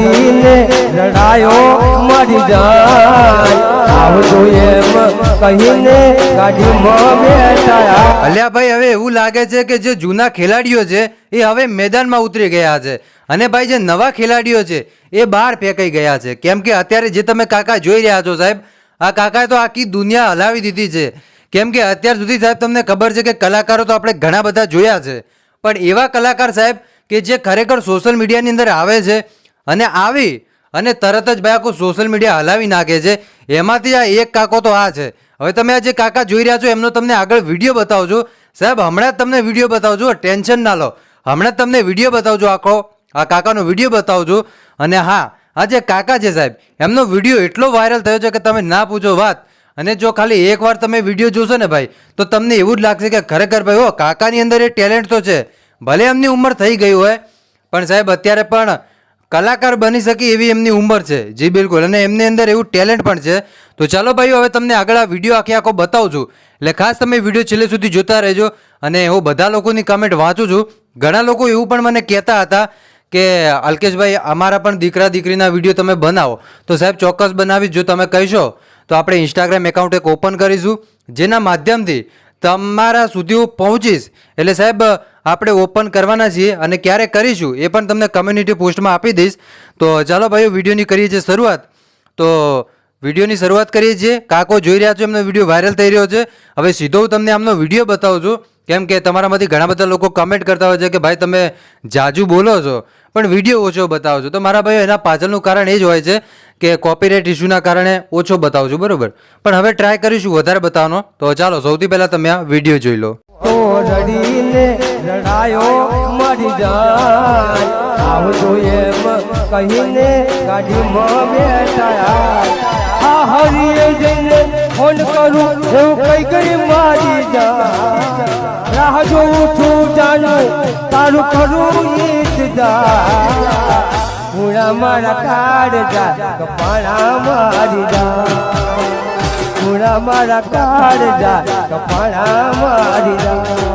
રડીને લડાયો મરી જાય. આવજો એમ કહીને ગાડીમાં બેઠા અલ્યા ભાઈ હવે એવું લાગે છે કે જે જૂના ખેલાડીઓ છે, એ હવે મેદાનમાં ઉતરી ગયા છે. અને ભાઈ, જે નવા ખેલાડીઓ છે, એ બહાર ફેંકાઈ ગયા છે. કેમ કે અત્યારે જે તમે કાકા જોઈ રહ્યા છો સાહેબ, આ કાકાએ તો આખી દુનિયા હલાવી દીધી છે. કેમ કે અત્યાર સુધી સાહેબ તમને ખબર છે કે કલાકારો તો આપણે ઘણા બધા જોયા છે. પણ એવા કલાકાર સાહેબ કે જે ખરેખર સોશિયલ મીડિયાની અંદર આવે છે અને આવી અને તરત જ ભાઈ આખું સોશિયલ મીડિયા હલાવી નાખે છે. એમાંથી આ એક કાકો તો આ છે. હવે તમે આ જે કાકા જોઈ રહ્યા છો, એમનો તમને આગળ વીડિયો બતાવજો. સાહેબ, હમણાં જ તમને વીડિયો બતાવજો. ટેન્શન ના લો. હમણાં જ તમને વીડિયો બતાવજો આખો. આ કાકાનો વીડિયો બતાવજો. અને હા, આ જે કાકા છે સાહેબ, એમનો વીડિયો એટલો વાયરલ થયો છે કે તમે ના પૂછો વાત. અને જો ખાલી એકવાર તમે વીડિયો જોશો ને ભાઈ, તો તમને એવું જ લાગશે કે ખરેખર ભાઈ હો કાકાની અંદર એ ટેલેન્ટ તો છે. ભલે એમની ઉંમર થઈ ગઈ હોય, પણ સાહેબ, અત્યારે પણ કલાકાર બની શકે એવી એમની ઉંમર છે. જી બિલકુલ. અને એમની અંદર એવું ટેલેન્ટ પણ છે. તો ચાલો ભાઈઓ, હવે તમને આગળ આ વીડિયો આખે આખો બતાવું છું. એટલે ખાસ તમે વીડિયો છેલ્લે સુધી જોતા રહેજો. અને હું બધા લોકોની કમેન્ટ વાંચું છું. ઘણા લોકો એવું પણ મને કહેતા હતા કે, અલ્કેશભાઈ, અમારા પણ દીકરા દીકરીના વીડિયો તમે બનાવો. તો સાહેબ, ચોક્કસ બનાવીશ જો તમે કહીશો. તો આપણે ઇન્સ્ટાગ્રામ એકાઉન્ટ એક ઓપન કરીશું. જેના માધ્યમથી તમારા સુધી હું પહોંચીશ. એટલે સાહેબ આપણે ઓપન કરવાના છીએ અને ક્યારે કરીશું એ પણ તમને કમ્યુનિટી પોસ્ટમાં આપી દઈશ. તો ચાલો ભાઈઓ, વિડીયોની કરીએ છીએ શરૂઆત. તો વિડીયોની શરૂઆત કરીએ છીએ. કાકો જોઈ રહ્યા છો, એમનો વીડિયો વાયરલ થઈ રહ્યો છે. હવે સીધો હું તમને આમનો વીડિયો બતાવું છું. કેમ કે તમારામાંથી ઘણા બધા લોકો કમેન્ટ કરતા હોય છે કે, ભાઈ, તમે જાજુ બોલો છો. પણ વીડિયો ઓછો બતાવો છો. તો મારા ભાઈઓ, એના પાછળનું કારણ એ જ હોય છે કે કોપીરાઇટ ઇસ્યુના કારણે ઓછો બતાવું છું, બરાબર? પણ હવે ટ્રાય કરીશું વધારે બતાવવાનો. તો ચાલો, સૌથી પહેલાં તમે આ વીડિયો જોઈ લો. તો રડીને રડાયો, મરી જાય. આવજો એમ કહીને ગાડીમાં બેઠાયા. આ હરીએ જઈને ફોન કરું હું કઈ કઈ મારી જા રાહ જોઉં છું જાનું તારું કરું ઈંતજાર પૂરા મારા કાળજા કપાળા મારી જા. પૂરા મારા કાળજા કપાળા મારી જા